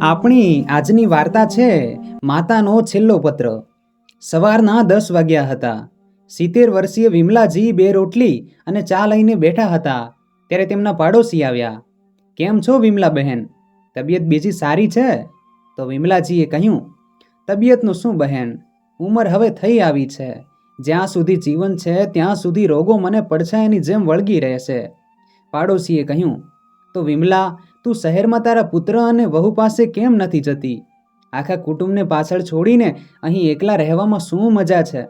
આપણી આજની વાર્તા છે માતાનો છેલ્લો પત્ર. સવારના દસ વાગ્યા હતા. સિત્તેર વર્ષીય વિમલાજી બે રોટલી અને ચા લઈને બેઠા હતા. ત્યારે તેમના પાડોશી આવ્યા. કેમ છો વિમલા બહેન? તબિયત બીજી સારી છે? તો વિમલાજીએ કહ્યું, તબિયતનું શું બહેન? ઉંમર હવે થઈ આવી છે. જ્યાં સુધી જીવન છે, ત્યાં સુધી રોગો મને પડછાયાની જેમ વળગી રહેશે. પાડોશીએ કહ્યું, તો વિમલા તું શહેરમાં તારા પુત્ર અને વહુ પાસે કેમ નથી જતી? આખા કુટુંબને પાછળ છોડીને અહીં એકલા રહેવામાં શું મજા છે?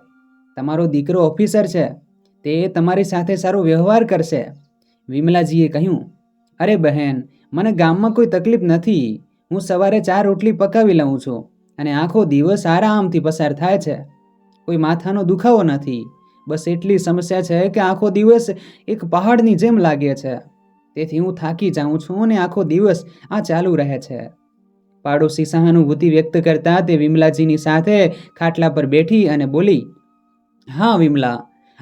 તમારો દીકરો ઓફિસર છે. તે તમારી સાથે સારો વ્યવહાર કરશે. વિમલાજીએ કહ્યું, અરે બહેન, મને ગામમાં કોઈ તકલીફ નથી. હું સવારે ચાર રોટલી પકાવી લઉં છું અને આખો દિવસ આરામથી પસાર થાય છે. કોઈ માથાનો દુખાવો નથી. બસ એટલી સમસ્યા છે કે આખો દિવસ એક પહાડની જેમ લાગે છે. તેથી હું થાકી જાઉં છું અને આખો દિવસ આ ચાલુ રહે છે. પાડોશી સહાનુભૂતિ વ્યક્ત કરતા તે વિમલાજીની સાથે ખાટલા પર બેઠી અને બોલી, હા વિમલા,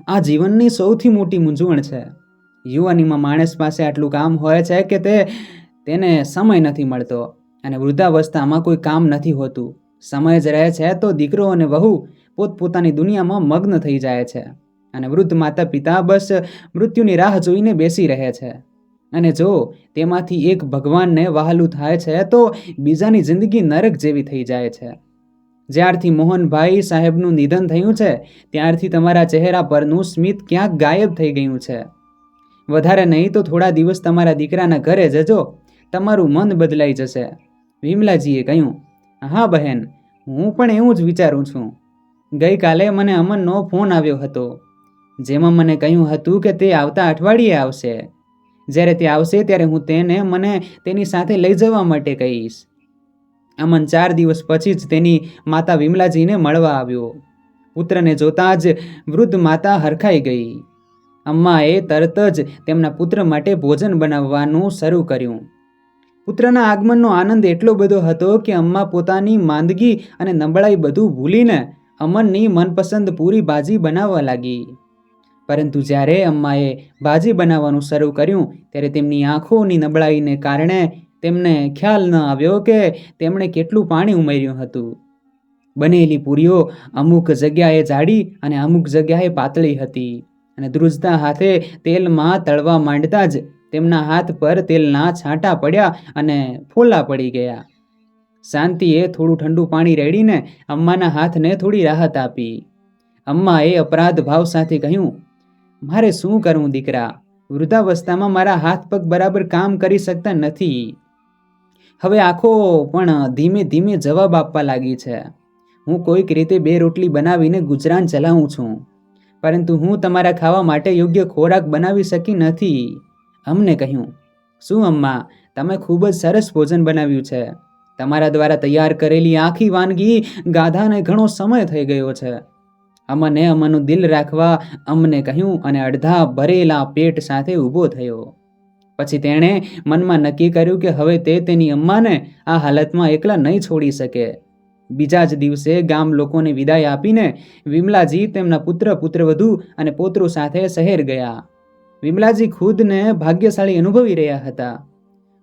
આ જીવનની સૌથી મોટી મૂંઝવણ છે. યુવાનીમાં માણસ પાસે આટલું કામ હોય છે કે તે તેને સમય નથી મળતો અને વૃદ્ધાવસ્થામાં કોઈ કામ નથી હોતું. સમય જ રહે છે તો દીકરો અને વહુ પોતપોતાની દુનિયામાં મગ્ન થઈ જાય છે અને વૃદ્ધ માતા પિતા બસ મૃત્યુની રાહ જોઈને બેસી રહે છે. અને જો તેમાંથી એક ભગવાનને વહાલું થાય છે, તો બીજાની જિંદગી નરક જેવી થઈ જાય છે. જ્યારથી મોહનભાઈ સાહેબનું નિધન થયું છે, ત્યારથી તમારા ચહેરા પરનું સ્મિત ક્યાંક ગાયબ થઈ ગયું છે. વધારે નહીં તો થોડા દિવસ તમારા દીકરાના ઘરે જજો, તમારું મન બદલાઈ જશે. વિમલાજીએ કહ્યું, હા બહેન, હું પણ એવું જ વિચારું છું. ગઈકાલે મને અમનનો ફોન આવ્યો હતો, જેમાં મને કહ્યું હતું કે તે આવતા અઠવાડિયે આવશે. જ્યારે તે આવશે ત્યારે હું તેને મને તેની સાથે લઈ જવા માટે કહીશ. અમન ચાર દિવસ પછી જ તેની માતા વિમલાજીને મળવા આવ્યો. પુત્રને જોતાં જ વૃદ્ધ માતા હરખાઈ ગઈ. અમ્માએ તરત જ તેમના પુત્ર માટે ભોજન બનાવવાનું શરૂ કર્યું. પુત્રના આગમનનો આનંદ એટલો બધો હતો કે અમ્મા પોતાની માંદગી અને નબળાઈ બધું ભૂલીને અમનની મનપસંદ પૂરી ભાજી બનાવવા લાગી. પરંતુ જ્યારે અમ્માએ ભાજી બનાવવાનું શરૂ કર્યું, ત્યારે તેમની આંખોની નબળાઈને કારણે તેમને ખ્યાલ ન આવ્યો કે તેમણે કેટલું પાણી ઉમેર્યું હતું. બનેલી પૂરીઓ અમુક જગ્યાએ જાડી અને અમુક જગ્યાએ પાતળી હતી અને ધ્રુજતા હાથે તેલમાં તળવા માંડતા જ તેમના હાથ પર તેલના છાંટા પડ્યા અને ફોલા પડી ગયા. શાંતિએ થોડું ઠંડુ પાણી રેડીને અમ્માના હાથને થોડી રાહત આપી. અમ્માએ અપરાધ ભાવ સાથે કહ્યું મારે શું કરવું દીકરા? વૃદ્ધાવસ્થામાં મારા હાથ પગ બરાબર કામ કરી શકતા નથી. હવે આંખો પણ ધીમે ધીમે જવાબ આપવા લાગી છે. હું કોઈક રીતે બે રોટલી બનાવીને ગુજરાન ચલાવું છું. પરંતુ હું તમારા ખાવા માટે યોગ્ય ખોરાક બનાવી શકી નથી. અમને કહ્યું, શું અમ્મા, તમે ખૂબ જ સરસ ભોજન બનાવ્યું છે. તમારા દ્વારા તૈયાર કરેલી આખી વાનગી ગાધાને ઘણો સમય થઈ ગયો છે. અમને અમનું દિલ રાખવા અમને કહ્યું અને અડધા ભરેલા પેટ સાથે ઊભો થયો. પછી તેણે મનમાં નક્કી કર્યું કે હવે તે તેની અમ્માને આ હાલતમાં એકલા નહીં છોડી શકે. બીજા જ દિવસે ગામ લોકોને વિદાય આપીને વિમલાજી તેમના પુત્ર, પુત્રવધુ અને પોતરું સાથે શહેર ગયા. વિમલાજી ખુદને ભાગ્યશાળી અનુભવી રહ્યા હતા.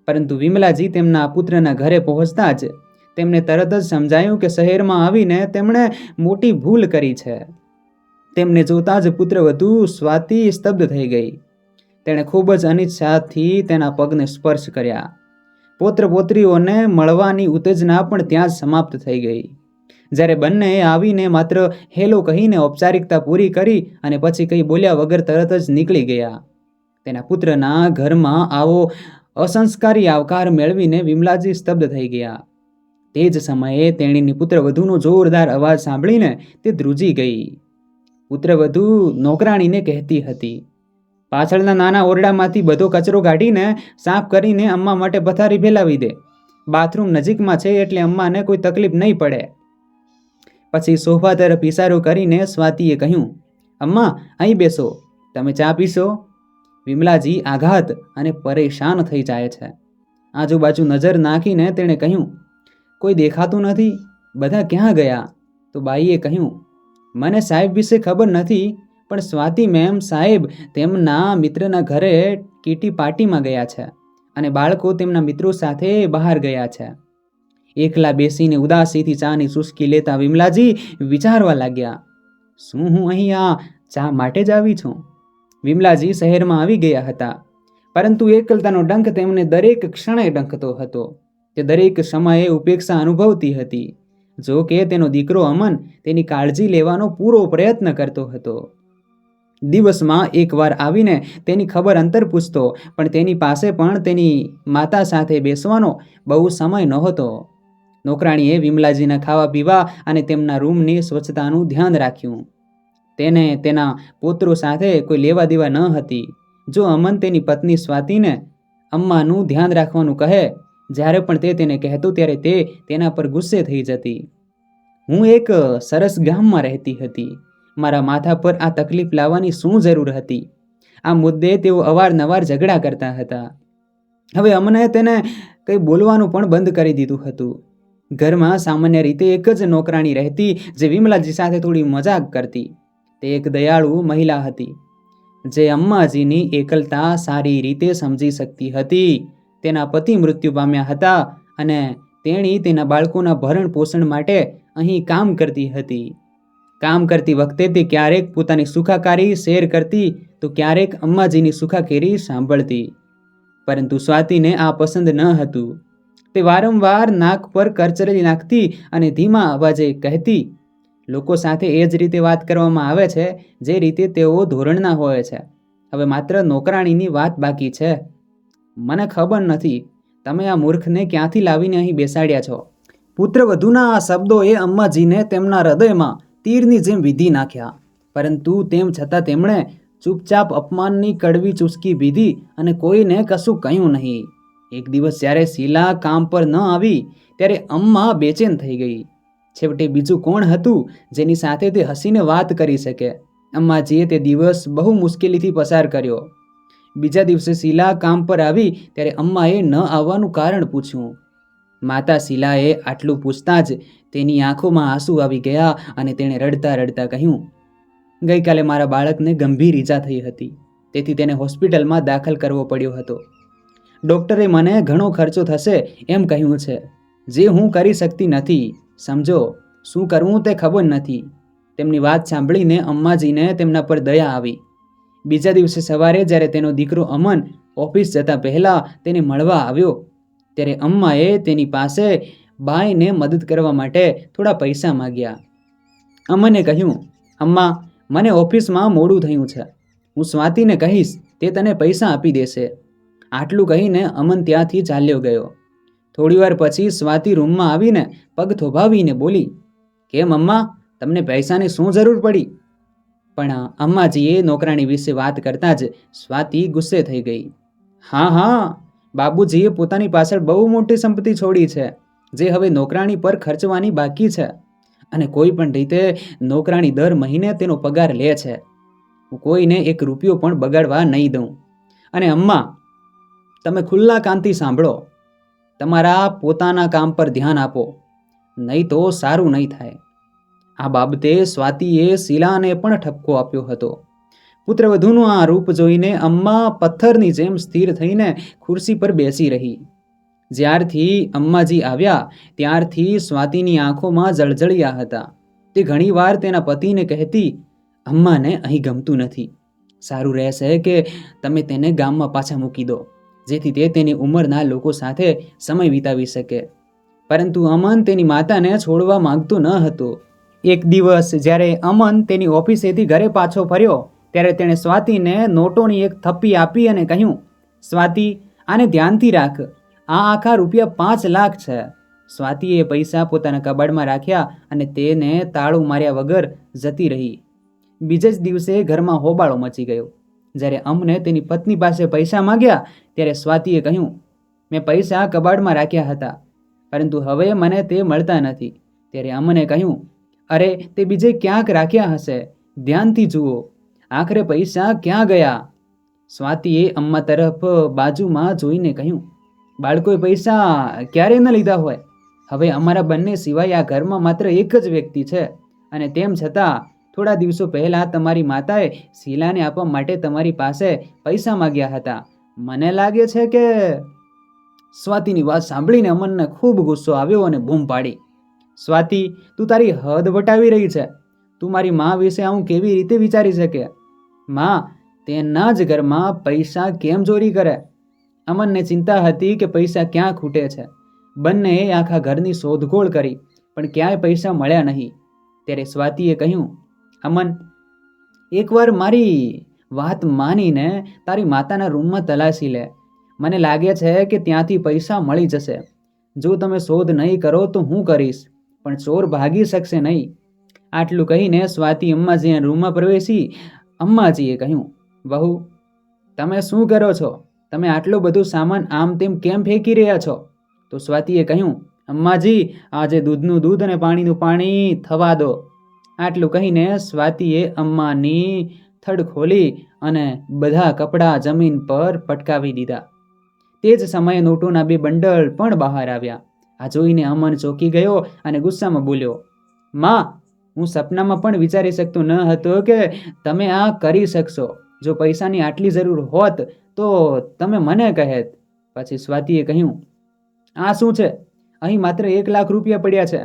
પરંતુ વિમલાજી તેમના પુત્રના ઘરે પહોંચતા જ તેમને તરત જ સમજાયું કે શહેરમાં આવીને તેમણે મોટી ભૂલ કરી છે. તેમને જોતાં જ પુત્ર વધુ સ્વાતિ સ્તબ્ધ થઈ ગઈ. તેણે ખૂબ જ અનિચ્છાથી તેના પગને સ્પર્શ કર્યા. પોત્ર પોત્રીઓને મળવાની ઉત્તેજના પણ ત્યાં જ સમાપ્ત થઈ ગઈ. જ્યારે બંને આવીને માત્ર હેલો કહીને ઔપચારિકતા પૂરી કરી અને પછી કંઈ બોલ્યા વગર તરત જ નીકળી ગયા. તેના પુત્રના ઘરમાં આવો અસંસ્કારી આવકાર મેળવીને વિમલાજી સ્તબ્ધ થઈ ગયા. તે જ સમયે તેણીની પુત્રવધૂનો જોરદાર અવાજ સાંભળીને તે ધ્રુજી ગઈ. પુત્રવધુ નોકરાણીને કહેતી હતી, પાછળના નાના ઓરડામાંથી બધો કચરો કાઢીને સાફ કરીને અમ્મા માટે પથારી ફેલાવી દે. બાથરૂમ નજીકમાં છે એટલે અમ્માને કોઈ તકલીફ નહીં પડે. પછી સોફા તરફ ઇશારો કરીને સ્વાતિએ કહ્યું, અમ્મા, અહીં બેસો. તમે ચા પીશો? વિમલાજી આઘાત અને પરેશાન થઈ જાય છે. આજુબાજુ નજર નાખીને તેણે કહ્યું કોઈ દેખાતું નથી? બધા ક્યાં ગયા? તો બાઈએ કહ્યું, મને સાહેબ વિશે ખબર નથી, પણ સ્વાતિ મેમ સાહેબ તેમના મિત્રના ઘરે કીટી પાર્ટીમાં ગયા છે અને બાળકો તેમના મિત્રો સાથે બહાર ગયા છે. એકલા બેસીને ઉદાસીથી ચાની ચુસ્કી લેતા વિમલાજી વિચારવા લાગ્યા, શું હું અહીં આ ચા માટે જ આવી છું? વિમલાજી શહેરમાં આવી ગયા હતા, પરંતુ એકલતાનો ડંખ તેમને દરેક ક્ષણે ડંખતો હતો. તે દરેક સમયે ઉપેક્ષા અનુભવતી હતી. જો કે તેનો દીકરો અમન તેની કાળજી લેવાનો પૂરો પ્રયત્ન કરતો હતો. દિવસમાં એકવાર આવીને તેની ખબર અંતર પૂછતો, પણ તેની પાસે પણ તેની માતા સાથે બેસવાનો બહુ સમય નહોતો. નોકરાણીએ વિમલાજીના ખાવા પીવા અને તેમના રૂમની સ્વચ્છતાનું ધ્યાન રાખ્યું. તેને તેના પુત્રો સાથે કોઈ લેવા દેવા ન હતી. જો અમન તેની પત્ની સ્વાતિને, અમ્માનું ધ્યાન રાખવાનું કહે જ્યારે પણ તે તેને કહેતો ત્યારે તે તેના પર ગુસ્સે થઈ જતી. હું એક સરસ ગામમાં રહેતી હતી. મારા માથા પર આ તકલીફ લાવવાની શું જરૂર હતી? આ મુદ્દે તેઓ અવારનવાર ઝઘડા કરતા હતા. હવે અમને તેને કંઈ બોલવાનું પણ બંધ કરી દીધું હતું. ઘરમાં સામાન્ય રીતે એક જ નોકરાણી રહેતી જે વિમલાજી સાથે થોડી મજાક કરતી. તે એક દયાળુ મહિલા હતી. જે અમ્માજીની એકલતા સારી રીતે સમજી શકતી હતી. તેના પતિ મૃત્યુ પામ્યા હતા અને તેણી તેના બાળકોના ભરણ પોષણ માટે અહીં કામ કરતી હતી. કામ કરતી વખતે તે ક્યારેક પોતાની સુખાકારી શેર કરતી તો ક્યારેક અમ્માજીની સુખાકેરી સાંભળતી. પરંતુ સ્વાતિને આ પસંદ ન હતું. તે વારંવાર નાક પર કરચરી નાખતી અને ધીમા અવાજે કહેતી, લોકો સાથે એ જ રીતે વાત કરવામાં આવે છે, જે રીતે તેઓ ધોરણના હોય છે. હવે માત્ર નોકરાણીની વાત બાકી છે. મને ખબર નથી, તમે આ મૂર્ખને ક્યાંથી લાવીને અહીં બેસાડ્યા છો? પુત્રવધુના આ શબ્દોએ અમ્માજીને તેમના હૃદયમાં તીરની જેમ વિધી નાખ્યા. પરંતુ તેમ છતાં તેમણે ચૂપચાપ અપમાનની કડવી ચૂસકી પીધી અને કોઈને કશું કહ્યું નહીં. એક દિવસ જ્યારે શીલા કામ પર ન આવી, ત્યારે અમ્મા બેચેન થઈ ગઈ. છેવટે બીજું કોણ હતું જેની સાથે તે હસીને વાત કરી શકે? અમ્માજીએ તે દિવસ બહુ મુશ્કેલીથી પસાર કર્યો. બીજા દિવસે શીલા કામ પર આવી ત્યારે અમ્માએ ન આવવાનું કારણ પૂછ્યું. માતા શીલાએ આટલું પૂછતાં જ તેની આંખોમાં આંસુ આવી ગયા અને તેણે રડતા રડતા કહ્યું, ગઈકાલે મારા બાળકને ગંભીર ઈજા થઈ હતી. તેથી તેને હોસ્પિટલમાં દાખલ કરવો પડ્યો હતો. ડૉક્ટરે મને ઘણો ખર્ચો થશે એમ કહ્યું છે. જે હું કરી શકતી નથી. સમજો, શું કરવું તે ખબર નથી. તેમની વાત સાંભળીને અમ્માજીને તેમના પર દયા આવી. બીજા દિવસે સવારે જ્યારે તેનો દીકરો અમન ઓફિસ જતા પહેલાં તેને મળવા આવ્યો, ત્યારે અમ્માએ તેની પાસે બાઈને મદદ કરવા માટે થોડા પૈસા માગ્યા. અમને કહ્યું, અમ્મા, મને ઓફિસમાં મોડું થયું છે. હું સ્વાતિને કહીશ, તે તને પૈસા આપી દેશે. આટલું કહીને અમન ત્યાંથી ચાલ્યો ગયો. થોડીવાર પછી સ્વાતિ રૂમમાં આવીને પગ થોભાવીને બોલી, કેમ, અમ્મા? તમને પૈસાની શું જરૂર પડી? પણ અમ્માજીએ નોકરાણી વિશે વાત કરતાં જ સ્વાતિ ગુસ્સે થઈ ગઈ. હા હા, બાબુજીએ પોતાની પાછળ બહુ મોટી સંપત્તિ છોડી છે, જે હવે નોકરાણી પર ખર્ચવાની બાકી છે અને કોઈ પણ રીતે નોકરાણી દર મહિને તેનો પગાર લે છે. હું કોઈને એક રૂપિયો પણ બગાડવા નહીં દઉં. અને અમ્મા, તમે ખુલ્લા કાનથી સાંભળો. તમારા પોતાના કામ પર ધ્યાન આપો. નહીં તો સારું નહીં થાય. આ બાબતે સ્વાતિએ શીલાને પણ ઠપકો આપ્યો હતો. પુત્રવધુનું આ રૂપ જોઈને અમ્મા પથ્થરની જેમ સ્થિર થઈને ખુરશી પર બેસી રહી. જ્યારથી અમ્માજી આવ્યા, ત્યારથી સ્વાતિની આંખોમાં જળજળિયા હતા. તે ઘણીવાર તેના પતિને કહેતી, અમ્માને અહીં ગમતું નથી. સારું રહેશે કે તમે તેને ગામમાં પાછા મૂકી દો, જેથી તે તેની ઉંમરના લોકો સાથે સમય વિતાવી શકે. પરંતુ અમન તેની માતાને છોડવા માંગતો ન હતો. એક દિવસ જ્યારે અમન તેની ઓફિસેથી ઘરે પાછો ફર્યો, ત્યારે તેણે સ્વાતિને નોટોની એક થપ્પી આપી અને કહ્યું, સ્વાતિ, આને ધ્યાનથી રાખ. આ આખા રૂપિયા પાંચ લાખ છે. સ્વાતિએ પૈસા પોતાના કબાડમાં રાખ્યા અને તેને તાળું માર્યા વગર જતી રહી. બીજે જ દિવસે ઘરમાં હોબાળો મચી ગયો. જ્યારે અમને તેની પત્ની પાસે પૈસા માંગ્યા, ત્યારે સ્વાતિએ કહ્યું, મેં પૈસા કબાડમાં રાખ્યા હતા, પરંતુ હવે મને તે મળતા નથી. ત્યારે અમને કહ્યું અરે, તે બીજે ક્યાંક રાખ્યા હશે? ધ્યાનથી જુઓ. આખરે પૈસા ક્યાં ગયા? સ્વાતિએ અમ્મા તરફ બાજુમાં જોઈને કહ્યું, બાળકોએ પૈસા ક્યારે ન લીધા હોય? હવે અમારા બંને સિવાય આ ઘરમાં માત્ર એક જ વ્યક્તિ છે. અને તેમ છતાં, થોડા દિવસો પહેલાં તમારી માતાએ શીલાને આપવા માટે તમારી પાસે પૈસા માગ્યા હતા. મને લાગે છે કે સ્વાતિની વાત સાંભળીને અમનને ખૂબ ગુસ્સો આવ્યો અને બૂમ પાડી. સ્વાતિ, તું તારી હદ વટાવી રહી છે. તું મારી મા વિશે આવું કેવી રીતે વિચારી શકે? માં, તેના જ ઘરમાં પૈસા કેમ ચોરી કરે? અમનને ચિંતા હતી કે પૈસા ક્યાં ખૂટે છે. બંનેએ આખા ઘરની શોધખોળ કરી, પણ ક્યાંય પૈસા મળ્યા નહીં. ત્યારે સ્વાતિએ કહ્યું, અમન, એકવાર મારી વાત માનીને તારી માતાના રૂમમાં તલાશી લે. મને લાગે છે કે ત્યાંથી પૈસા મળી જશે. જો તમે શોધ નહીં કરો તો હું કરીશ. પણ ચોર ભાગી શકશે નહીં. આટલું કહીને સ્વાતિ અમ્માજીના રૂમમાં પ્રવેશી. અમ્માજીએ કહ્યું, વહુ, તમે શું કરો છો? તમે આટલો બધો સામાન આમ તેમ કેમ ફેંકી રહ્યા છો? તો સ્વાતિએ કહ્યું, અમ્માજી, આજે દૂધનું દૂધ અને પાણીનું પાણી થવા દો. આટલું કહીને સ્વાતિએ અમ્માની થડ ખોલી અને બધા કપડાં જમીન પર પટકાવી દીધા. તે જ સમયે નોટોના બે બંડલ પણ બહાર આવ્યા. આ જોઈને અમન ચોંકી ગયો અને ગુસ્સામાં બોલ્યો, માં, હું સપનામાં પણ વિચારી શકતો ન હતો કે તમે આ કરી શકશો. જો પૈસાની આટલી જરૂર હોત તો તમે મને કહેત. પછી સ્વાતિએ કહ્યું, આ શું છે? અહીં માત્ર એક લાખ રૂપિયા પડ્યા છે.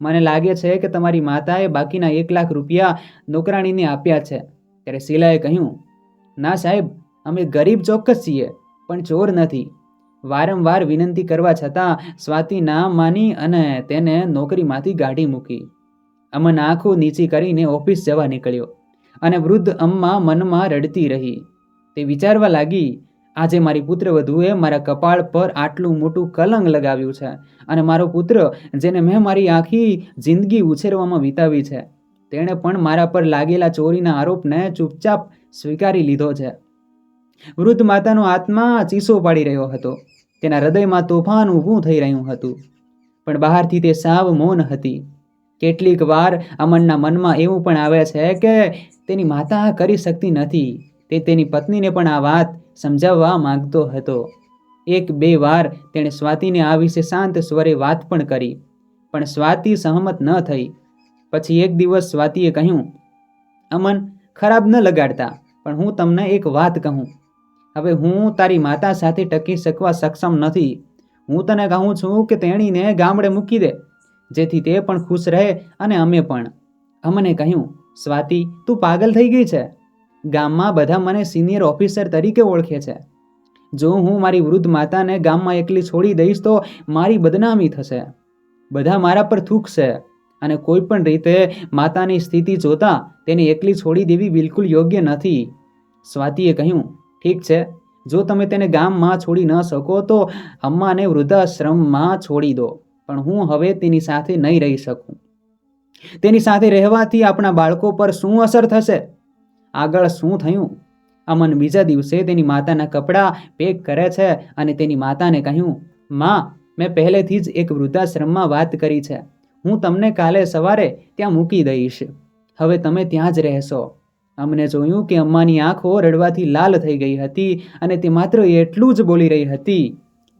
મને લાગે છે કે તમારી માતાએ બાકીના એક લાખ રૂપિયા નોકરાણીને આપ્યા છે. ત્યારે શીલાએ કહ્યું, ના સાહેબ, અમે ગરીબ ચોક્કસ છીએ, પણ ચોર નથી. વારંવાર વિનંતી કરવા છતાં સ્વાતિ ના માની અને તેને નોકરીમાંથી કાઢી મૂકી. અમન આંખો નીચી કરીને ઓફિસ જવા નીકળ્યો અને વૃદ્ધ અમ્મા મનમાં રડતી રહી. તે વિચારવા લાગી, આજે મારી પુત્રવધુએ મારા કપાળ પર આટલું મોટું કલંક લગાવ્યું છે અને મારો પુત્ર, જેને મેં મારી આખી જિંદગી ઉછેરવામાં વિતાવી છે, તેણે પણ મારા પર લાગેલા ચોરીના આરોપને ચૂપચાપ સ્વીકારી લીધો છે. વૃદ્ધ માતાનો આત્મા ચીસો પાડી રહ્યો હતો. તેના હૃદયમાં તોફાન ઊભું થઈ રહ્યું હતું. પણ બહારથી તે સાવ મૌન હતી. કેટલીક વાર અમનના મનમાં એવું પણ આવે છે કે તેની માતા કરી શકતી નથી. તે તેની પત્નીને પણ આ વાત સમજાવવા માંગતો હતો. એક બે વાર તેણે સ્વાતિને આ વિશે શાંત સ્વરે વાત પણ કરી, પણ સ્વાતિ સહમત ન થઈ. પછી એક દિવસ સ્વાતિએ કહ્યું, અમન, ખરાબ ન લગાડતા, પણ હું તમને એક વાત કહું. હવે હું તારી માતા સાથે ટકી શકવા સક્ષમ નથી. હું તને કહું છું કે તેણીને ગામડે મૂકી દે, જેથી તે પણ ખુશ રહે અને અમે પણ. અમને કહ્યું, સ્વાતિ, તું પાગલ થઈ ગઈ છે. ગામમાં બધા મને સિનિયર ઓફિસર તરીકે ઓળખે છે. જો હું મારી વૃદ્ધ માતાને ગામમાં એકલી છોડી દઈશ તો મારી બદનામી થશે. બધા મારા પર થૂકશે અને કોઈ પણ રીતે માતાની સ્થિતિ જોતા તેને એકલી છોડી દેવી બિલકુલ યોગ્ય નથી. સ્વાતિએ કહ્યું ઠીક છે? જો તમે તેને ગામમાં છોડી ન શકો તો અમ્માને વૃદ્ધાશ્રમમાં છોડી દો. પણ હું હવે તેની સાથે નહીં રહી શકું. તેની સાથે રહેવાથી આપણા બાળકો પર શું અસર થશે? આગળ શું થયું? અમન બીજા દિવસે તેની માતાના કપડાં પેક કરે છે અને તેની માતાને કહ્યું, માં, મેં પહેલેથી જ એક વૃદ્ધાશ્રમમાં વાત કરી છે. હું તમને કાલે સવારે ત્યાં મૂકી દઈશ. હવે તમે ત્યાં જ રહેશો. અમને જોયું કે અમ્માની આંખો રડવાથી લાલ થઈ ગઈ હતી અને તે માત્ર એટલું જ બોલી રહી હતી,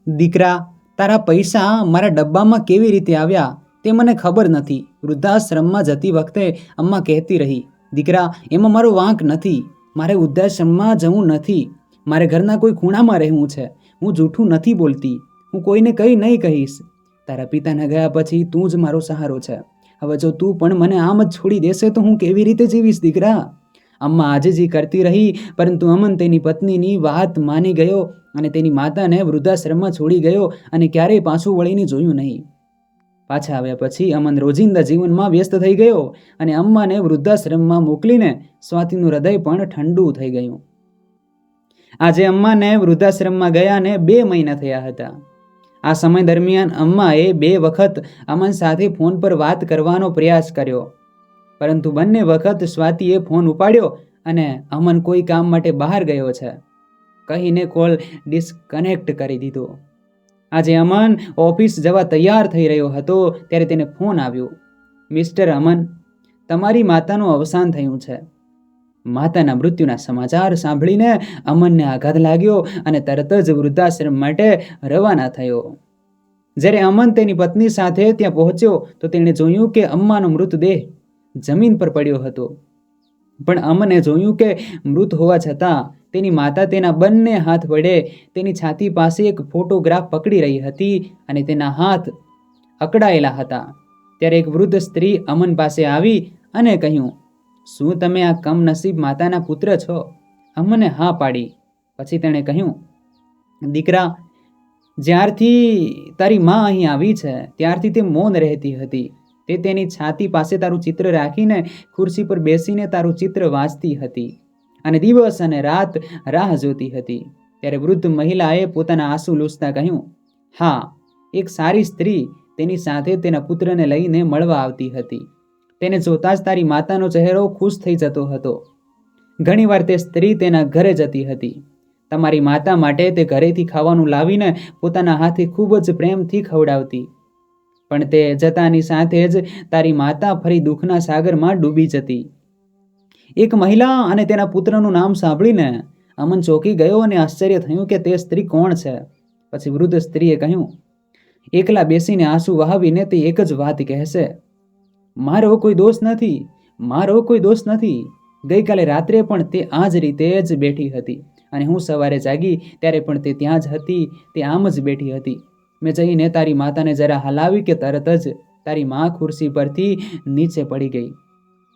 દીકરા, તારા પૈસા મારા ડબ્બામાં કેવી રીતે આવ્યા તે મને ખબર નથી. વૃદ્ધાશ્રમમાં જતી વખતે અમ્મા કહેતી રહી, દીકરા, એમાં મારો વાંક નથી, મારે વૃદ્ધાશ્રમમાં જવું નથી, મારે ઘરના કોઈ ખૂણામાં રહેવું છે, હું જૂઠું નથી બોલતી, હું કોઈને કંઈ નહીં કહીશ. તારા પિતાના ગયા પછી તું જ મારો સહારો છે. હવે જો તું પણ મને આમ જ છોડી દેશે તો હું કેવી રીતે જીવીશ, દીકરા? અમ્મા આજીજી કરતી રહી, પરંતુ અમન તેની પત્નીની વાત માની ગયો અને તેની માતાને વૃદ્ધાશ્રમમાં છોડી ગયો અને ક્યારેય પાછું વળીને જોયું નહીં. પાછા આવ્યા પછી અમન રોજિંદા જીવનમાં વ્યસ્ત થઈ ગયો અને અમ્માને વૃદ્ધાશ્રમમાં મોકલીને સ્વાતિનું હૃદય પણ ઠંડુ થઈ ગયું. આજે અમ્માને વૃદ્ધાશ્રમમાં ગયાને બે મહિના થયા હતા. આ સમય દરમિયાન અમ્માએ બે વખત અમન સાથે ફોન પર વાત કરવાનો પ્રયાસ કર્યો. પરંતુ બંને વખત સ્વાતિએ ફોન ઉપાડ્યો અને અમન કોઈ કામ માટે બહાર ગયો છે. કહીને કોલ ડિસ્કનેક્ટ કરી દીધો. આજે અમન ઓફિસ જવા તૈયાર થઈ રહ્યો હતો ત્યારે તેને ફોન આવ્યો. મિસ્ટર અમન, તમારી માતાનું અવસાન થયું છે. માતાના મૃત્યુના સમાચાર સાંભળીને અમનને આઘાત લાગ્યો અને તરત જ વૃદ્ધાશ્રમ માટે રવાના થયો. જ્યારે અમન તેની પત્ની સાથે ત્યાં પહોંચ્યો તો તેણે જોયું કે અમ્માનો મૃતદેહ જમીન પર પડ્યો હતો. પણ અમને જોયું કે મૃત હોવા છતાં તેની માતા તેના બંને હાથ વડે તેની છાતી પાસે એક ફોટોગ્રાફ પકડી રહી હતી અને તેના હાથ અકળાયેલા હતા. ત્યારે એક વૃદ્ધ સ્ત્રી અમન પાસે આવી અને કહ્યું, શું તમે આ કમનસીબ માતાના પુત્ર છો? અમને હા પાડી. પછી તેણે કહ્યું, દીકરા, જ્યારથી તારી મા અહીં આવી છે, ત્યારથી તે મૌન રહેતી હતી. તે તેની છાતી પાસે તારું ચિત્ર રાખીને ખુરશી પર બેસીને તારું ચિત્ર વાંચતી હતી. અને દિવસ અને રાત રાહ જોતી હતી. ત્યારે વૃદ્ધ મહિલાએ પોતાના આંસુ લૂસતા કહ્યું, હા, એક સારી સ્ત્રી તેની સાથે તેના પુત્રને લઈને મળવા આવતી હતી. તેને જોતાં જ તારી માતાનો ચહેરો ખુશ થઈ જતો હતો. ઘણીવાર તે સ્ત્રી તેના ઘરે જતી હતી. તમારી માતા માટે તે ઘરેથી ખાવાનું લાવીને પોતાના હાથે ખૂબ જ પ્રેમથી ખવડાવતી. પણ તે જતાની સાથે જ તારી માતા ફરી દુઃખના સાગરમાં ડૂબી જતી. એક મહિલા અને તેના પુત્રનું નામ સાંભળીને અમન ચોંકી ગયો અને આશ્ચર્ય થયું કે તે સ્ત્રી કોણ છે? પછી વૃદ્ધ સ્ત્રીએ કહ્યું, એકલા બેસીને આંસુ વહાવીને તે એક જ વાત કહેશે. મારો કોઈ દોષ નથી, મારો કોઈ દોષ નથી. ગઈકાલે રાત્રે પણ તે આ જ રીતે જ બેઠી હતી અને હું સવારે જાગી ત્યારે પણ તે ત્યાં જ હતી, તે આમ જ બેઠી હતી. મેં જઈને તારી માતાને જરા હલાવી કે તરત જ તારી મા ખુરશી પરથી નીચે પડી ગઈ.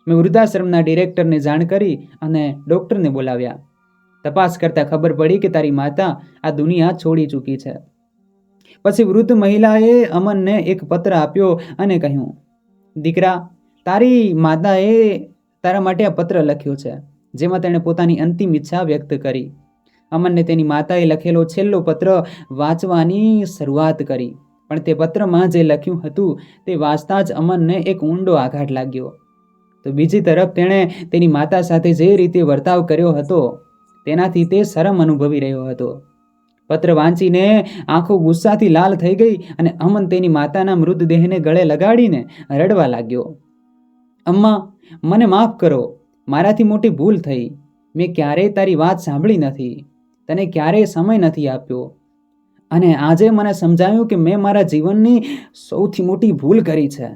મેં વૃદ્ધાશ્રમના ડિરેક્ટરને જાણ કરી અને ડૉક્ટરને બોલાવ્યા. તપાસ કરતાં ખબર પડી કે તારી માતા આ દુનિયા છોડી ચૂકી છે. પછી વૃદ્ધ મહિલાએ અમનને એક પત્ર આપ્યો અને કહ્યું, દીકરા, તારી માતાએ તારા માટે આ પત્ર લખ્યો છે, જેમાં તેણે પોતાની અંતિમ ઈચ્છા વ્યક્ત કરી. અમનને તેની માતાએ લખેલો છેલ્લો પત્ર વાંચવાની શરૂઆત કરી. પણ તે પત્રમાં જે લખ્યું હતું તે વાંચતા જ અમનને એક ઊંડો આઘાત લાગ્યો. તો બીજી તરફ તેણે તેની માતા સાથે જે રીતે વર્તાવ કર્યો હતો, તેનાથી તે શરમ અનુભવી રહ્યો હતો. પત્ર વાંચીને આંખો ગુસ્સાથી લાલ થઈ ગઈ અને અમન તેની માતાના મૃતદેહને ગળે લગાડીને રડવા લાગ્યો. અમ્મા, મને માફ કરો. મારાથી મોટી ભૂલ થઈ. મેં ક્યારેય તારી વાત સાંભળી નથી. તને ક્યારેય સમય નથી આપ્યો. અને આજે મને સમજાયું કે મેં મારા જીવનની સૌથી મોટી ભૂલ કરી છે.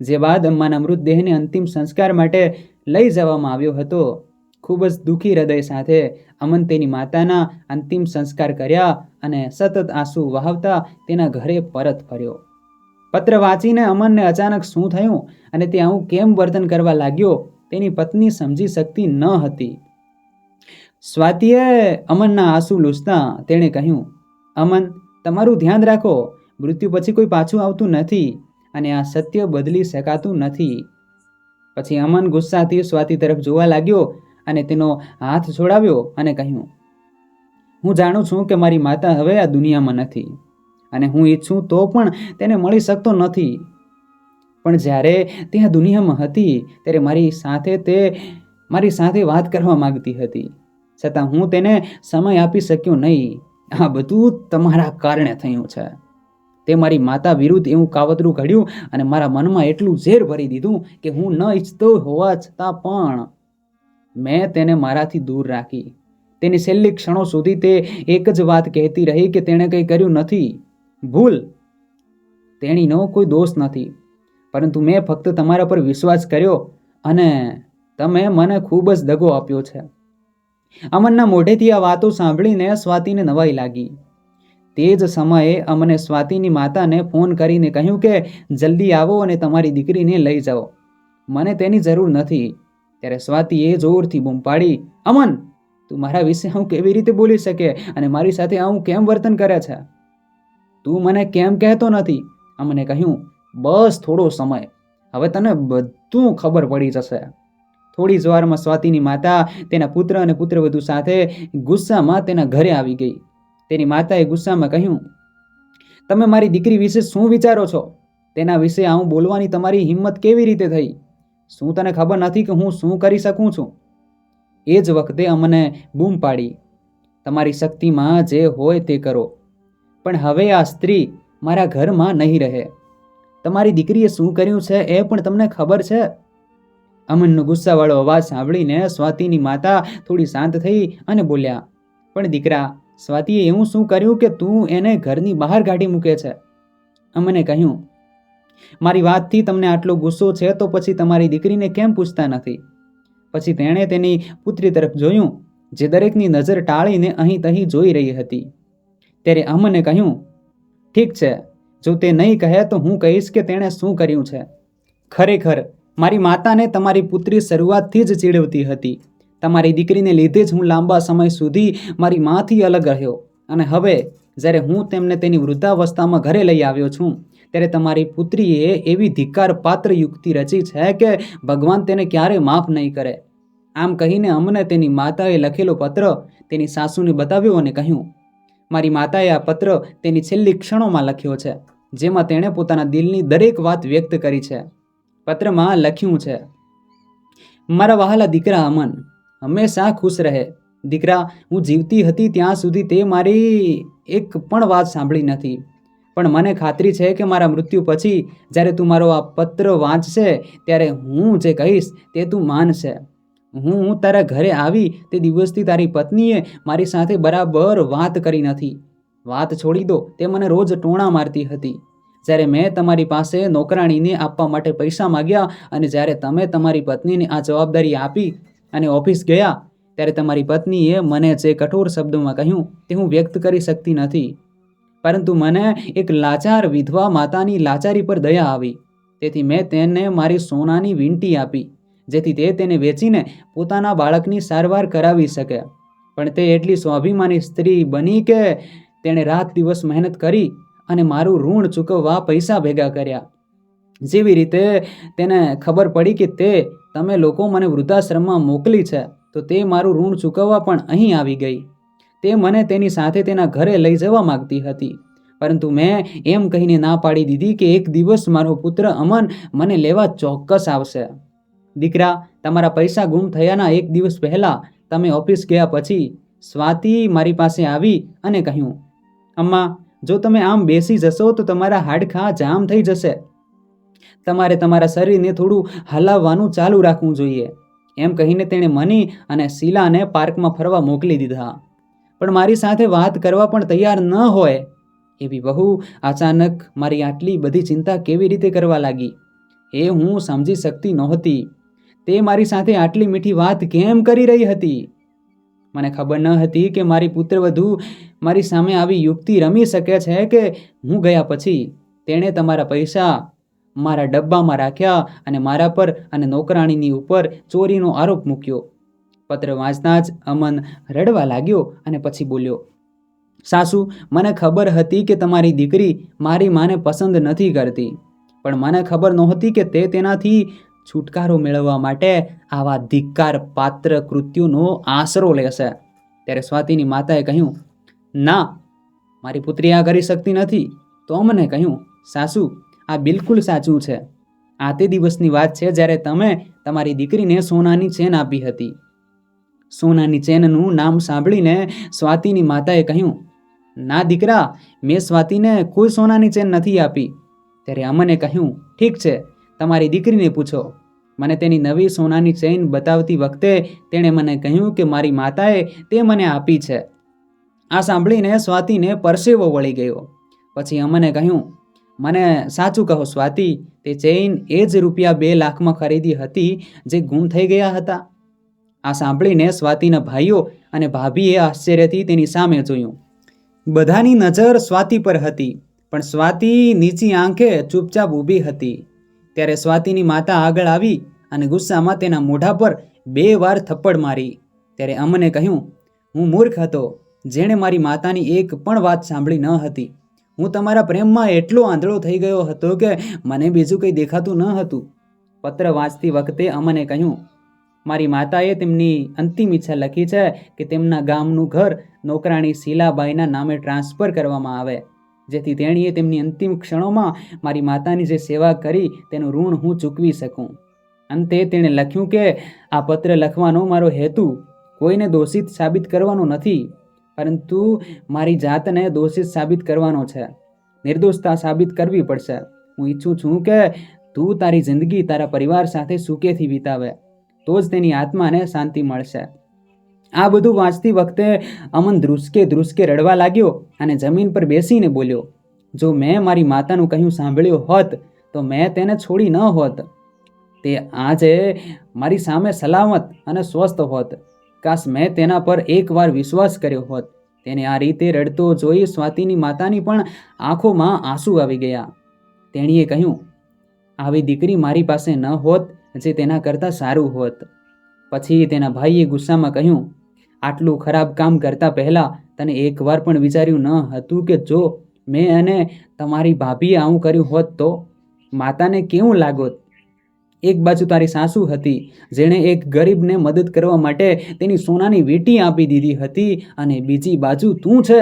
જે બાદ અમ્માના મૃતદેહને અંતિમ સંસ્કાર માટે લઈ જવામાં આવ્યો હતો. ખૂબ જ દુઃખી હૃદય સાથે અમન તેની માતાના અંતિમ સંસ્કાર કર્યા અને સતત આંસુ વહાવતા તેના ઘરે પરત ફર્યો. પત્ર વાંચીને અમનને અચાનક શું થયું અને તે આવું કેમ વર્તન કરવા લાગ્યો તેની પત્ની સમજી શકતી ન હતી. સ્વાતિએ અમનના આંસુ લૂસતા તેણે કહ્યું, અમન, તમારું ધ્યાન રાખો, મૃત્યુ પછી કોઈ પાછું આવતું નથી અને આ સત્ય બદલી શકાતું નથી. પછી અમન ગુસ્સાથી સ્વાતિ તરફ જોવા લાગ્યો અને તેનો હાથ છોડાવ્યો અને કહ્યું, હું જાણું છું કે મારી માતા હવે આ દુનિયામાં નથી અને હું ઈચ્છું તો પણ તેને મળી શકતો નથી. પણ જ્યારે તે આ દુનિયામાં હતી, ત્યારે મારી સાથે તે, મારી સાથે વાત કરવા માગતી હતી. છતાં હું તેને સમય આપી શક્યો નહીં. આ બધું તમારા કારણે થયું છે. તે મારી માતા વિરુદ્ધ એવું કાવતરું ઘડ્યું અને મારા મનમાં એટલું ઝેર ભરી દીધું કે હું ન ઈચ્છતો હોવા છતાં પણ મેં તેને મારાથી દૂર રાખી. તેની છેલ્લી ક્ષણો સુધી તે એક જ વાત કહેતી રહી કે તેણે કંઈ કર્યું નથી. ભૂલ. તેણીનો કોઈ દોષ નથી. પરંતુ મેં ફક્ત તમારા પર વિશ્વાસ કર્યો અને તમે મને ખૂબ જ દગો આપ્યો છે. અમનના મોઢેથી આ વાતો સાંભળીને સ્વાતિને નવાઈ લાગી. તે જ સમયે અમને સ્વાતિની માતાને ફોન કરીને કહ્યું કે, જલ્દી આવો અને તમારી દીકરીને લઈ જાઓ. મને તેની જરૂર નથી. ત્યારે સ્વાતિએ જોરથી બૂમ પાડી, અમન, તું મારા વિશે હું કેવી રીતે બોલી શકે અને મારી સાથે આવું કેમ વર્તન કરે છે? તું મને કેમ કહેતો નથી? અમને કહ્યું, બસ થોડો સમય. હવે તને બધું ખબર પડી જશે. થોડી જ વારમાં સ્વાતિની માતા તેના પુત્ર અને પુત્રવધુ સાથે ગુસ્સામાં તેના ઘરે આવી ગઈ. તેની માતાએ ગુસ્સામાં કહ્યું, તમે મારી દીકરી વિશે શું વિચારો છો? તેના વિશે આવું બોલવાની તમારી હિંમત કેવી રીતે થઈ? શું તને ખબર નથી કે હું શું કરી શકું છું? એ જ વખતે અમને બૂમ પાડી, તમારી શક્તિમાં જે હોય તે કરો. પણ હવે આ સ્ત્રી મારા ઘરમાં નહીં રહે. તમારી દીકરીએ શું કર્યું છે એ પણ તમને ખબર છે? અમનનો ગુસ્સાવાળો અવાજ સાંભળીને સ્વાતિની માતા થોડી શાંત થઈ અને બોલ્યા, પણ દીકરા, સ્વાતિએ એવું શું કર્યું કે તું એને ઘરની બહાર કાઢી મૂકે છે? અમને કહ્યું, મારી વાતથી તમને આટલો ગુસ્સો છે તો પછી તમારી દીકરીને કેમ પૂછતા નથી? પછી તેણે તેની પુત્રી તરફ જોયું, જે દરેકની નજર ટાળીને અહીં તહીં જોઈ રહી હતી. ત્યારે અમને કહ્યું, ઠીક છે, જો તે નહીં કહે તો હું કહીશ કે તેણે શું કર્યું છે. ખરેખર મારી માતાને તમારી પુત્રી શરૂઆતથી જ ચીડવતી હતી. તમારી દીકરીને લીધે જ હું લાંબા સમય સુધી મારી માથી અલગ રહ્યો અને હવે, જ્યારે હું તેમને તેની વૃદ્ધાવસ્થામાં ઘરે લઈ આવ્યો છું, ત્યારે તમારી પુત્રીએ એવી ધિક્કાર પાત્ર યુક્તિ રચી છે કે ભગવાન તેને ક્યારે માફ નહીં કરે. આમ કહીને અમને તેની માતાએ લખેલો પત્ર તેની સાસુને બતાવ્યો અને કહ્યું, મારી માતાએ આ પત્ર તેની છેલ્લી ક્ષણોમાં લખ્યો છે, જેમાં તેણે પોતાના દિલની દરેક વાત વ્યક્ત કરી છે. પત્રમાં લખ્યું છે, મારા વહાલા દીકરા અમન, હંમેશા ખુશ રહે. દીકરા, હું જીવતી હતી ત્યાં સુધી તે મારી એક પણ વાત સાંભળી નથી. પણ મને ખાતરી છે કે મારા મૃત્યુ પછી, જ્યારે તું મારો આ પત્ર વાંચશે, ત્યારે હું જે કહીશ તે તું માનશે. હું હું તારા ઘરે આવી તે દિવસથી તારી પત્નીએ મારી સાથે બરાબર વાત કરી નથી. વાત છોડી દો, તે મને રોજ ટોણા મારતી હતી. જ્યારે મેં તમારી પાસે નોકરાણીને આપવા માટે પૈસા માગ્યા અને જ્યારે તમે તમારી પત્નીને આ જવાબદારી આપી અને ઓફિસ ગયા, ત્યારે તમારી પત્નીએ મને જે કઠોર શબ્દોમાં કહ્યું તે હું વ્યક્ત કરી શકતી નથી. પરંતુ મને એક લાચાર વિધવા માતાની લાચારી પર દયા આવી. તેથી મેં તેને મારી સોનાની વીંટી આપી, જેથી તે તેને વેચીને પોતાના બાળકની સારવાર કરાવી શકે. પણ તે એટલી સ્વાભિમાની સ્ત્રી બની કે તેણે રાત દિવસ મહેનત કરી અને મારું ઋણ ચૂકવવા પૈસા ભેગા કર્યા. જેવી રીતે તેને ખબર પડી કે તે, તમે લોકો મને વૃદ્ધાશ્રમમાં મોકલી છે, તો તે મારું ઋણ ચૂકવવા પણ અહીં આવી ગઈ. તે મને તેની સાથે તેના ઘરે લઈ જવા માગતી હતી. પરંતુ મેં એમ કહીને ના પાડી દીધી કે એક દિવસ મારો પુત્ર અમન મને લેવા ચોક્કસ આવશે. દીકરા, તમારા પૈસા ગુમ થયાના એક દિવસ પહેલાં તમે ઓફિસ ગયા પછી સ્વાતિ મારી પાસે આવી અને કહ્યું, અમ્મા જો તમે આમ બેસી જશો તો તમારા હાડકાં જામ થઈ જશે. તમારે તમારા શરીરને થોડું હલાવવાનું ચાલુ રાખવું જોઈએ. એમ કહીને તેણે મની અને શીલાને પાર્કમાં ફરવા મોકલી દીધા. પણ મારી સાથે વાત કરવા પણ તૈયાર ન હોય. એવી બહુ અચાનક મારી આટલી બધી ચિંતા કેવી રીતે કરવા લાગી? એ હું સમજી શકતી નહોતી. તે મારી સાથે આટલી મીઠી વાત કેમ કરી રહી હતી? મને ખબર ન હતી કે મારી પુત્રવધુ મારી સામે આવી યુક્તિ રમી શકે છે કે હું ગયા પછી તેણે તમારા પૈસા મારા ડબ્બામાં રાખ્યા અને મારા પર અને નોકરાણીની ઉપર ચોરીનો આરોપ મૂક્યો. પત્ર વાંચતા જ અમન રડવા લાગ્યો અને પછી બોલ્યો, સાસુ, મને ખબર હતી કે તમારી દીકરી મારી માને પસંદ નથી કરતી, પણ મને ખબર નહોતી કે તે તેનાથી છુટકારો મેળવવા માટે આવા ધિક્કાર પાત્ર કૃત્યુનો આશરો લેશે ત્યારે સ્વાતિની માતાએ કહ્યું, ના, મારી પુત્રી આ કરી શકતી નથી. તો અમને કહ્યું, સાસુ, આ બિલકુલ સાચું છે. આ તે દિવસની વાત છે જ્યારે તમે તમારી દીકરીને સોનાની ચેન આપી હતી. સોનાની ચેનનું નામ સાંભળીને સ્વાતિની માતાએ કહ્યું, ના દીકરા, મેં સ્વાતિને કોઈ સોનાની ચેન નથી આપી. ત્યારે અમને કહ્યું, ઠીક છે. તમારી દીકરીને પૂછો. મને તેની નવી સોનાની ચેઇન બતાવતી વખતે તેણે મને કહ્યું કે મારી માતાએ તે મને આપી છે. આ સાંભળીને સ્વાતિને પરસેવો વળી ગયો. પછી અમને કહ્યું, મને સાચું કહો સ્વાતિ, તે ચેઇન એ જ રૂપિયા બે લાખમાં ખરીદી હતી જે ગુમ થઈ ગયા હતા. આ સાંભળીને સ્વાતિના ભાઈઓ અને ભાભીએ આશ્ચર્યથી તેની સામે જોયું. બધાની નજર સ્વાતિ પર હતી, પણ સ્વાતિ નીચી આંખે ચૂપચાપ ઊભી હતી. ત્યારે સ્વાતિની માતા આગળ આવી અને ગુસ્સામાં તેના મોઢા પર બે વાર થપ્પડ મારી. ત્યારે અમને કહ્યું, હું મૂર્ખ હતો, જેણે મારી માતાની એક પણ વાત સાંભળી ન હતી. હું તમારા પ્રેમમાં એટલો આંધળો થઈ ગયો હતો કે મને બીજું કંઈ દેખાતું ન હતું. પત્ર વાંચતી વખતે અમને કહ્યું, મારી માતાએ તેમની અંતિમ ઈચ્છા લખી છે કે તેમના ગામનું ઘર નોકરાણી શીલાબાઈના નામે ટ્રાન્સફર કરવામાં આવે. જેથી તેણીએ તેમની અંતિમ ક્ષણોમાં મારી માતાની જે સેવા કરી તેનું ઋણ હું ચૂકવી શકું. અંતે તેણે લખ્યું કે, આ પત્ર લખવાનો મારો હેતુ કોઈને દોષિત સાબિત કરવાનો નથી, પરંતુ મારી જાતને દોષિત સાબિત કરવાનો છે. નિર્દોષતા સાબિત કરવી પડશે. હું ઈચ્છું છું કે તું તારી જિંદગી તારા પરિવાર સાથે સુખેથી વિતાવે. તો જ તેની આત્માને શાંતિ મળશે. આ બધું વાંચતી વખતે અમન ધ્રુસકે ધ્રુસકે રડવા લાગ્યો અને જમીન પર બેસીને બોલ્યો, જો મેં મારી માતાનું કહ્યું સાંભળ્યું હોત, તો મેં તેને છોડી ન હોત. તે આજે મારી સામે સલામત અને સ્વસ્થ હોત. કાશ મેં તેના પર એકવાર વિશ્વાસ કર્યો હોત. તેને આ રીતે રડતો જોઈ સ્વાતિની માતાની પણ આંખોમાં આંસુ આવી ગયા. તેણીએ કહ્યું, આવી દીકરી મારી પાસે ન હોત જે તેના કરતાં સારું હોત. પછી તેના ભાઈએ ગુસ્સામાં કહ્યું, આટલું ખરાબ કામ કરતા પહેલાં તને એકવાર પણ વિચાર્યું ન હતું કે જો મેં અને તમારી ભાભીએ આવું કર્યું હોત તો? માતાને કેવું લાગોત? એક બાજુ તારી સાસુ હતી, જેણે એક ગરીબને મદદ કરવા માટે તેની સોનાની વીટી આપી દીધી હતી અને બીજી બાજુ તું છે,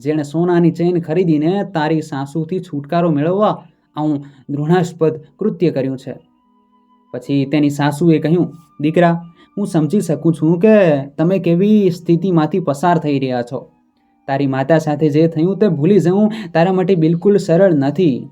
જેણે સોનાની ચેન ખરીદીને તારી સાસુથી છુટકારો મેળવવા આવું દ્રોણાસ્પદ કૃત્ય કર્યું છે. પછી તેની સાસુએ કહ્યું, દીકરા હું સમજી શકું છું કે તમે કેવી સ્થિતિમાંથી પસાર થઈ રહ્યા છો. તારી માતા સાથે જે થયું તે ભૂલી જવું તારા માટે બિલકુલ સરળ નથી.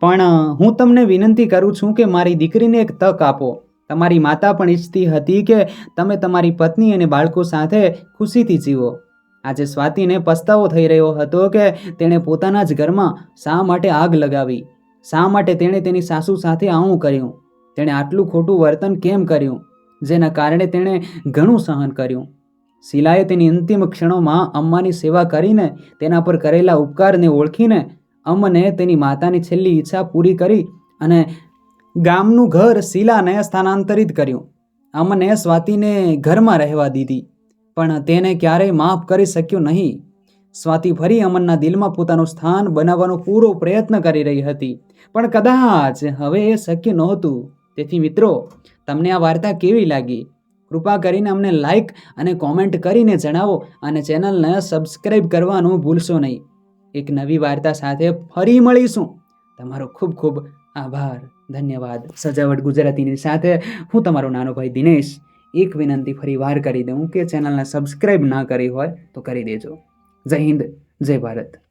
પણ હું તમને વિનંતી કરું છું કે મારી દીકરીને એક તક આપો. તમારી માતા પણ ઈચ્છતી હતી કે તમે તમારી પત્ની અને બાળકો સાથે ખુશીથી જીવો. આજે સ્વાતિને પસ્તાવો થઈ રહ્યો હતો કે તેણે પોતાના જ ઘરમાં શા માટે આગ લગાવી? શા માટે તેણે તેની સાસુ સાથે આવું કર્યું? તેણે આટલું ખોટું વર્તન કેમ કર્યું? જેના કારણે તેણે ઘણું સહન કર્યું. શિલાએ તેની અંતિમ ક્ષણોમાં અમ્માની સેવા કરીને તેના પર કરેલા ઉપકારને ઓળખીને અમને તેની માતાની છેલ્લી ઈચ્છા પૂરી કરી અને ગામનું ઘર શિલાને સ્થાનાંતરિત કર્યું. અમને સ્વાતિને ઘરમાં રહેવા દીધી, પણ તેને ક્યારેય માફ કરી શક્યો નહીં. સ્વાતિ ફરી અમનના દિલમાં પોતાનું સ્થાન બનાવવાનો પૂરો પ્રયત્ન કરી રહી હતી, પણ કદાચ હવે એ શક્ય નહોતું. તેથી મિત્રો તમને આ વાર્તા કેવી લાગી? કૃપા કરીને અમને લાઈક અને કોમેન્ટ કરીને જણાવો અને ચેનલને સબસ્ક્રાઈબ કરવાનું ભૂલશો નહીં. એક નવી વાર્તા સાથે ફરી મળીશું. તમારો ખૂબ ખૂબ આભાર. ધન્યવાદ. સજાવટ ગુજરાતીની સાથે હું તમારો નાનો ભાઈ દિનેશ. એક વિનંતી ફરી વાર કરી દઉં કે ચેનલને સબસ્ક્રાઈબ ના કરી હોય તો કરી દેજો. જય હિન્દ. જય ભારત.